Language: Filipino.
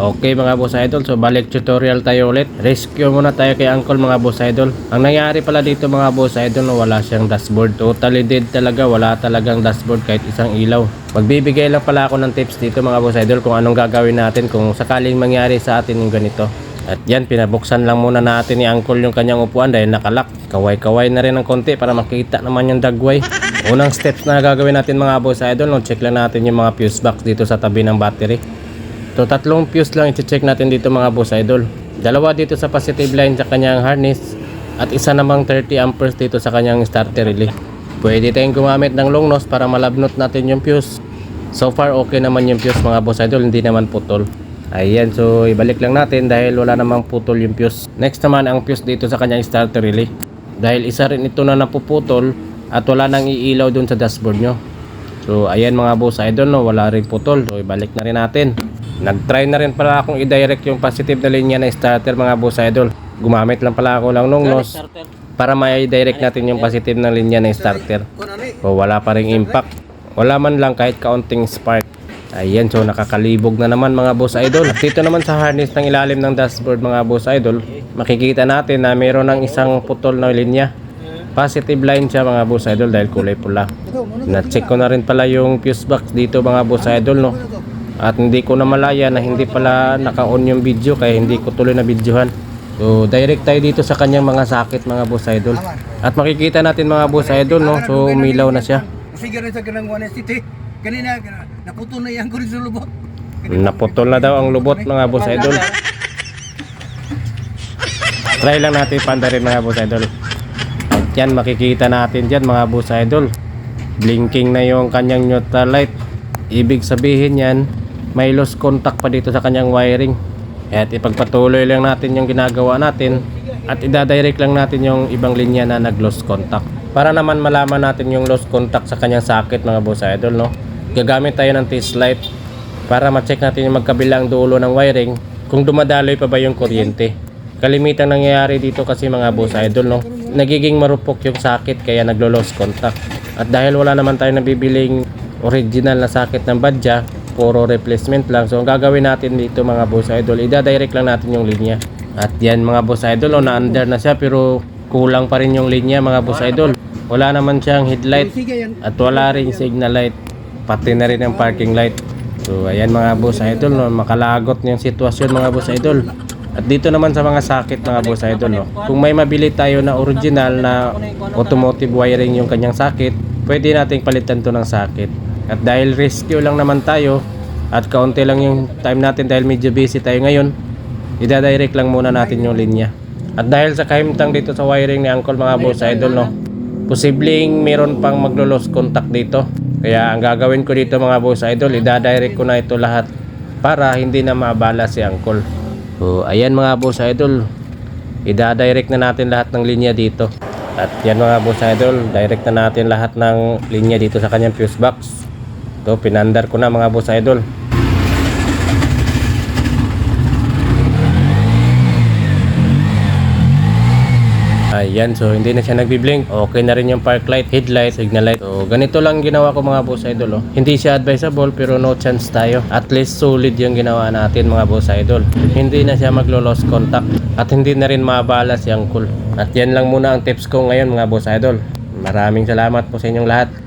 Okay mga boss idol, so balik tutorial tayo ulit. Rescue muna tayo kay Uncle mga boss idol. Ang nangyari pala dito mga boss idol, wala siyang dashboard. Totally dead talaga, wala talagang dashboard kahit isang ilaw. Magbibigay lang pala ako ng tips dito mga boss idol kung anong gagawin natin kung sakaling mangyari sa atin yung ganito. At yan, pinabuksan lang muna natin ni Uncle yung kanyang upuan dahil nakalak. Kaway-kaway na rin ng konti para makita naman yung dagway. Unang steps na gagawin natin mga boss idol, no, check lang natin yung mga fuse box dito sa tabi ng battery. So tatlong fuse lang i-check natin dito mga boss idol. Dalawa dito sa positive line sa kanyang harness at isa namang 30 amperes dito sa kanyang starter relay. Pwede tayong gumamit ng long nose para malabnot natin yung fuse. So far okay naman yung fuse mga boss idol, hindi naman putol. Ayan, so ibalik lang natin dahil wala namang putol yung fuse. Next naman ang fuse dito sa kanyang starter relay. Dahil isa rin ito na napuputol at wala nang iilaw dun sa dashboard nyo. So ayan mga boss idol no, wala ring putol. So ibalik na rin natin. Nag-try na rin pala akong i-direct yung positive na linya na starter mga boss idol. Gumamit lang pala ako lang nung nos para mai-direct natin yung positive na linya na starter. O wala pa ring impact. Wala man lang kahit kaunting spark. Ayan, so nakakalibog na naman mga boss idol. Dito naman sa harness ng ilalim ng dashboard mga boss idol, makikita natin na mayroon ng isang putol na linya. Positive line siya mga boss idol dahil kulay pula. Na-check ko na rin pala yung fuse box dito mga boss idol no. At hindi ko na malaya na hindi pala naka-on yung video kaya hindi ko tuloy na videohan. So direct tayo dito sa kanyang mga sakit mga boss idol. At makikita natin mga boss idol no. So umilaw na siya. Sige rin sa ganang one city. Kanina, naputol na yan ko rin sa lubot. Naputol na daw ang lubot mga boss idol. Try lang natin panda rin mga boss idol. At yan makikita natin dyan mga boss idol. Blinking na yung kanyang neutral light. Ibig sabihin yan, may lost contact pa dito sa kanyang wiring. At ipagpatuloy lang natin yung ginagawa natin at idadirect lang natin yung ibang linya na nag-lost contact. Para naman malaman natin yung lost contact sa kanyang socket mga boss idol no. Gagamit tayo ng test light para ma-check natin yung magkabilang dulo ng wiring kung dumadaloy pa ba yung kuryente. Kalimitang nangyayari dito kasi mga boss idol no, nagiging marupok yung socket kaya naglo-lost contact. At dahil wala naman tayo nabibiling original na socket ng badya, puro replacement lang. So ang gagawin natin dito mga boss idol, ida-direct lang natin yung linya. At yan mga boss idol, oh, na-under na siya pero kulang pa rin yung linya mga boss idol. Wala naman siyang headlight at wala ring signal light. Pati na rin ang parking light. So ayan mga boss idol no, makalagot yung sitwasyon mga boss idol. At dito naman sa mga sakit mga boss idol no, kung may mabili tayo na original na automotive wiring yung kanyang sakit pwede nating palitan to ng sakit at dahil rescue lang naman tayo at kaunti lang yung time natin dahil medyo busy tayo ngayon ida-direct lang muna natin yung linya at dahil sa kahimtang dito sa wiring ni Uncle mga boss idol no posibleng meron pang maglo-lost contact dito. Kaya ang gagawin ko dito mga boss idol, ida-direct ko na ito lahat para hindi na maabala si Uncle. So, ayan mga boss idol, ida-direct na natin lahat ng linya dito. At yan mga boss idol, direct na natin lahat ng linya dito sa kanyang fuse box. Ito, pinandar ko na mga boss idol. Ayan, so hindi na siya nagbi-blink. Okay na rin yung park light, headlight, signal light. So ganito lang ginawa ko mga boss idol. Oh. Hindi siya advisable pero no chance tayo. At least solid yung ginawa natin mga boss idol. Hindi na siya maglo-lost contact at hindi na rin maabala si Uncle. At yan lang muna ang tips ko ngayon mga boss idol. Maraming salamat po sa inyong lahat.